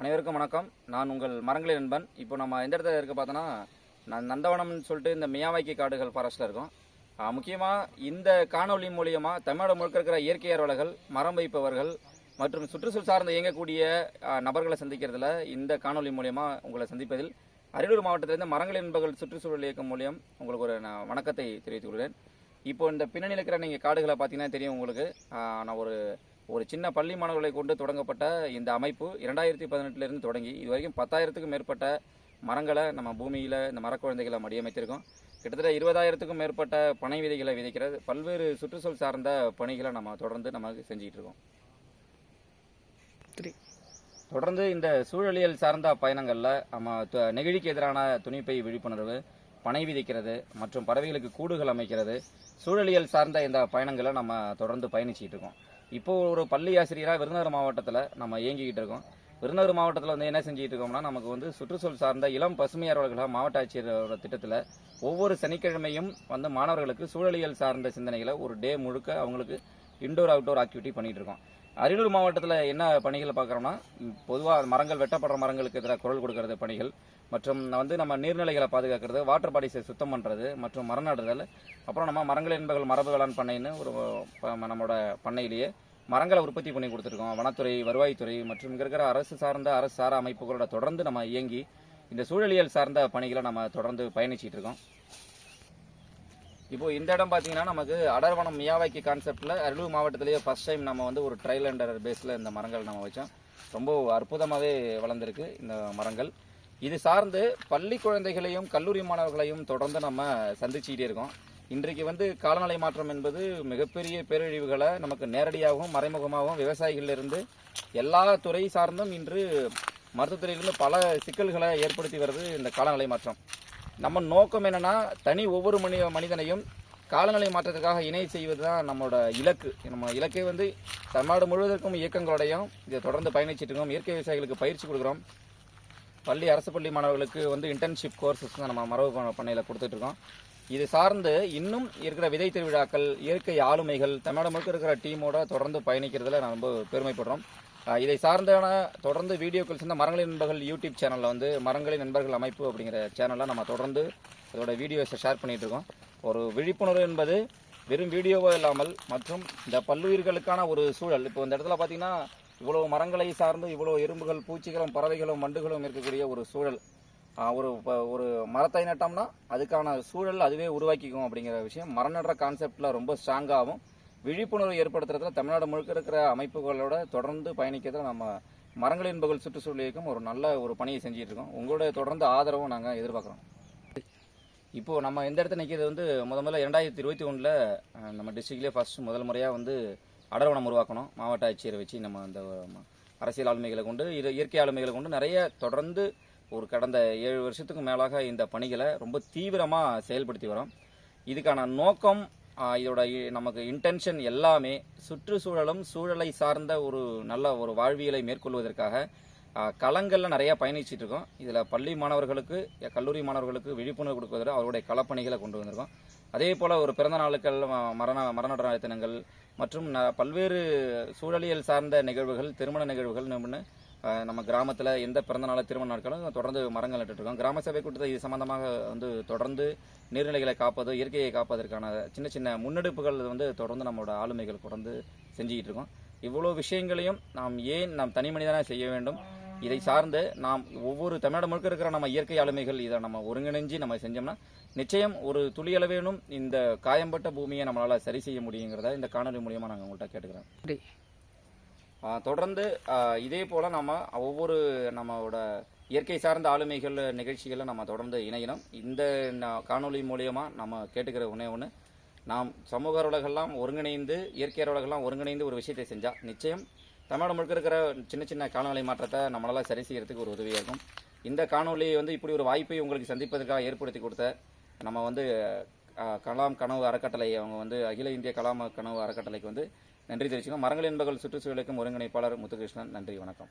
அனைவருக்கும் வணக்கம். நான் உங்கள் மரங்களின் நண்பன். இப்போ நம்ம எந்த இடத்துல இருக்க பார்த்தோன்னா நான் நந்தவனம்னு சொல்லிட்டு இந்த மியாவாக்கி காடுகள் ஃபாரஸ்ட்டில் இருக்கோம். முக்கியமாக இந்த காணொளி மூலியமாக தமிழ்நாடு முழுக்க இருக்கிற இயற்கை ஆர்வலர்கள் மரம் வைப்பவர்கள் மற்றும் சுற்றுச்சூழல் சார்ந்த இயங்கக்கூடிய நபர்களை சந்திக்கிறதுல இந்த காணொளி மூலியமாக உங்களை சந்திப்பதில் அரியலூர் மாவட்டத்திலிருந்து மரங்கள் என்பர்கள் சுற்றுச்சூழல் இயக்கம் மூலியம் உங்களுக்கு ஒரு நான் வணக்கத்தை தெரிவித்துக் கொள்கிறேன். இப்போ இந்த பின்னணியில் இருக்கிற நீங்கள் காடுகளை பார்த்தீங்கன்னா தெரியும் உங்களுக்கு. நான் ஒரு ஒரு சின்ன பள்ளி மாணவர்களை கொண்டு தொடங்கப்பட்ட இந்த அமைப்பு இரண்டாயிரத்தி பதினெட்டுலேருந்து தொடங்கி இது வரைக்கும் பத்தாயிரத்துக்கும் மேற்பட்ட மரங்களை நம்ம பூமியில் இந்த மரக்குழந்தைகளை மடியமைத்திருக்கோம் கிட்டத்தட்ட இருபதாயிரத்துக்கும் மேற்பட்ட பனை விதைகளை விதைக்கிறது. பல்வேறு சுற்றுச்சூழல் சார்ந்த பணிகளை நம்ம தொடர்ந்து நம்ம செஞ்சுக்கிட்டு இருக்கோம். தொடர்ந்து இந்த சூழலியல் சார்ந்த பயணங்களில் நம்ம நெகிழிக்கு எதிரான துணிப்பை விழிப்புணர்வு பனை விதைக்கிறது மற்றும் பறவைகளுக்கு கூடுகள் அமைக்கிறது சூழலியல் சார்ந்த இந்த பயணங்களை நம்ம தொடர்ந்து பயணிச்சுட்டு இருக்கோம். இப்போ ஒரு பள்ளி ஆசிரியராக விருதுநகர் மாவட்டத்தில் நம்ம இயங்கிக்கிட்டு இருக்கோம். விருதுநகர் மாவட்டத்தில் வந்து என்ன செஞ்சுட்டு இருக்கோம்னா நமக்கு வந்து சுற்றுச்சூழல் சார்ந்த இளம் பசுமையாளர்களாக மாவட்ட ஆட்சியரோட திட்டத்தில் ஒவ்வொரு சனிக்கிழமையும் வந்து மாணவர்களுக்கு சூழலியல் சார்ந்த சிந்தனைகளை ஒரு டே முழுக்க அவங்களுக்கு இண்டோர் அவுட்டோர் ஆக்டிவிட்டி பண்ணிட்டு இருக்கோம் அரியலூர் மாவட்டத்தில் என்ன பணிகளை பார்க்குறோம்னா பொதுவாக மரங்கள் வெட்டப்படுற மரங்களுக்கு எதிராக குரல் கொடுக்கறது பணிகள் மற்றும் வந்து நம்ம நீர்நிலைகளை பாதுகாக்கிறது வாட்டர் பாடிஸை சுத்தம் பண்ணுறது மற்றும் மரம் நடுதல் அப்புறம் நம்ம மரங்கள் என்பர்கள் மரபு வேளாண் பண்ணைன்னு ஒரு ப- நம்மளோட பண்ணையிலேயே மரங்களை உற்பத்தி பண்ணி கொடுத்துருக்கோம். வனத்துறை வருவாய்த்துறை மற்றும் இங்கே இருக்கிற அரசு சார்ந்த அரசு சாரா அமைப்புகளோட தொடர்ந்து நம்ம இயங்கி இந்த சூழலியல் சார்ந்த பணிகளை நம்ம தொடர்ந்து பயணிச்சிட்டு இருக்கோம். இப்போ இந்த இடம் பார்த்தீங்கன்னா நமக்கு அடர்வனம் மியாவாக்கி கான்செப்டில் அரியலூர் மாவட்டத்திலேயே ஃபர்ஸ்ட் டைம் நம்ம வந்து ஒரு ட்ரையல் அண்டர் பேஸில் இந்த மரங்கள் நம்ம வச்சோம். ரொம்ப அற்புதமாகவே வளர்ந்துருக்கு இந்த மரங்கள். இது சார்ந்து பள்ளி குழந்தைகளையும் கல்லூரி மாணவர்களையும் தொடர்ந்து நம்ம சந்திச்சுக்கிட்டே இருக்கோம். இன்றைக்கு வந்து காலநிலை மாற்றம் என்பது மிகப்பெரிய பேரழிவுகளை நமக்கு நேரடியாகவும் மறைமுகமாகவும் விவசாயிகளிலிருந்து எல்லா துறை சார்ந்தும் இன்று மருத்துவத்துறையிலிருந்து பல சிக்கல்களை ஏற்படுத்தி வருது இந்த காலநிலை மாற்றம். நம்ம நோக்கம் என்னென்னா தனி ஒவ்வொரு மனி மனிதனையும் காலநிலை மாற்றத்துக்காக இணை செய்வது தான் நம்மளோட இலக்கு. நம்ம இலக்கே வந்து தமிழ்நாடு முழுவதற்கும் இயக்கங்களோடையும் இதை தொடர்ந்து பயணிச்சிட்டு இருக்கோம். இயற்கை விவசாயிகளுக்கு பயிற்சி கொடுக்குறோம். பள்ளி அரசு பள்ளி மாணவர்களுக்கு வந்து இன்டர்ன்ஷிப் கோர்சஸ் தான் நம்ம மரபு பண்ணையில் கொடுத்துட்ருக்கோம் இது சார்ந்து இன்னும் இருக்கிற விதை திருவிழாக்கள் இயற்கை ஆளுமைகள் தமிழ்நாடு முழுக்க இருக்கிற டீமோட தொடர்ந்து பயணிக்கிறதுல நான் ரொம்ப பெருமைப்படுறோம். இதை சார்ந்தான தொடர்ந்து வீடியோக்கள் சேர்ந்த மரங்களின் நண்பர்கள் யூடியூப் சேனலில் வந்து மரங்களின் நண்பர்கள் அமைப்பு அப்படிங்கிற சேனலில் நம்ம தொடர்ந்து இதோட வீடியோஸை ஷேர் பண்ணிகிட்டு இருக்கோம் ஒரு விழிப்புணர்வு என்பது வெறும் வீடியோவோ இல்லாமல் மற்றும் இந்த பல்லுயிர்களுக்கான ஒரு சூழல். இப்போ இந்த இடத்துல பார்த்தீங்கன்னா இவ்வளோ மரங்களை சார்ந்து இவ்வளோ எறும்புகள் பூச்சிகளும் பறவைகளும் மண்டுகளும் இருக்கக்கூடிய ஒரு சூழல். ஒரு ப- ஒரு மரத்தை நட்டோம்னா அதுக்கான சூழல் அதுவே உருவாக்கிக்கும் அப்படிங்கிற விஷயம். மரம் நடுற கான்செப்டில் ரொம்ப ஸ்ட்ராங்காகவும் விழிப்புணர்வு ஏற்படுத்துறதுல தமிழ்நாடு முழுக்க இருக்கிற அமைப்புகளோட தொடர்ந்து பயணிக்கிறதுல நம்ம மரங்கள் என்பகள் சுற்றுச்சூழல் இயக்கம் ஒரு நல்ல ஒரு பணியை செஞ்சுட்டு இருக்கோம். உங்களுடைய தொடர்ந்து ஆதரவும் நாங்கள் எதிர்பார்க்குறோம். இப்போது நம்ம எந்த இடத்துல நிற்கிறது வந்து முத முதல்ல இரண்டாயிரத்தி இருபத்தி ஒன்றில் நம்ம டிஸ்ட்ரிக்ட்லேயே ஃபர்ஸ்ட் முதல் முறையாக வந்து அடர்வனம் உருவாக்கணும். மாவட்ட ஆட்சியரை வச்சு நம்ம அந்த அரசியல் ஆளுமைகளை கொண்டு இது இயற்கை ஆளுமைகளை கொண்டு நிறைய தொடர்ந்து ஒரு கடந்த ஏழு வருஷத்துக்கு மேலாக இந்த பணிகளை ரொம்ப தீவிரமாக செயல்படுத்தி வரோம். இதுக்கான நோக்கம் இதோட இ- நமக்கு இன்டென்ஷன் எல்லாமே சுற்றுச்சூழலும் சூழலை சார்ந்த ஒரு நல்ல ஒரு வாழ்வியலை மேற்கொள்வதற்காக களங்களில் நிறையா பயணிச்சுட்டு பயணிச்சிட்டு இருக்கோம். இதில் பள்ளி மாணவர்களுக்கு கல்லூரி மாணவர்களுக்கு விழிப்புணர்வு கொடுப்பதில் அவருடைய களப்பணிகளை கொண்டு வந்திருக்கோம். அதே போல் ஒரு பிறந்த நாளுக்கள் மரண மரண தினங்கள் மற்றும் ந- பல்வேறு சூழலியல் சார்ந்த நிகழ்வுகள் திருமண நிகழ்வுகள் நம்மன்னு நம்ம கிராமத்தில் எந்த பிறந்த நாள் திருமண நாட்களும் தொடர்ந்து மரங்கள் நட்டுட்ருக்கோம் கிராம சபை கூட்டத்தை இது சம்பந்தமாக வந்து தொடர்ந்து நீர்நிலைகளை காப்பது இயற்கையை காப்பதற்கான சின்ன சின்ன முன்னெடுப்புகள் வந்து தொடர்ந்து நம்மளோட ஆளுமைகள் தொடர்ந்து செஞ்சுக்கிட்டு இருக்கோம். இவ்வளோ விஷயங்களையும் நாம் ஏன் நாம் தனி மனிதனாக செய்ய வேண்டும்? இதை சார்ந்து நாம் ஒவ்வொரு தமிழ்நாடு முழுக்க இருக்கிற நம்ம இயற்கை ஆளுமைகள் இதை நம்ம ஒருங்கிணைஞ்சு நம்ம செஞ்சோம்னா நிச்சயம் ஒரு துளியளவேனும் இந்த காயம்பட்ட பூமியை நம்மளால் சரி செய்ய முடியுங்கிறத இந்த காணொலி மூலியமாக நாங்கள் உங்கள்கிட்ட கேட்டுக்கிறோம் தொடர்ந்து இதே போல் நம்ம ஒவ்வொரு நம்மளோட இயற்கை சார்ந்த ஆளுமைகள் நிகழ்ச்சிகளை நம்ம தொடர்ந்து இணையணும். இந்த காணொலி காணொளி நம்ம கேட்டுக்கிற ஒன்றே ஒன்று நாம் சமூக ஆர்வலர்கள்லாம் ஒருங்கிணைந்து இயற்கை ஆர்வலர்கள்லாம் ஒருங்கிணைந்து ஒரு விஷயத்தை செஞ்சால் நிச்சயம் தமிழ்நாடு முழுக்க இருக்கிற சின்ன சின்ன காலநிலை மாற்றத்தை நம்மளால் சரி செய்கிறதுக்கு ஒரு உதவியாக இருக்கும் இந்த காணொளி வந்து இப்படி ஒரு வாய்ப்பை உங்களுக்கு சந்திப்பதற்காக ஏற்படுத்தி கொடுத்த நம்ம வந்து கலாம் கனவு அறக்கட்டளை அவங்க வந்து அகில இந்திய கலாம் கனவு அறக்கட்டளைக்கு வந்து நன்றி தெரிவிச்சுக்கோங்க மரங்கள் என்பகல் சுற்றுச்சூழலுக்கும் ஒருங்கிணைப்பாளர் முத்துகிருஷ்ணன். நன்றி வணக்கம்.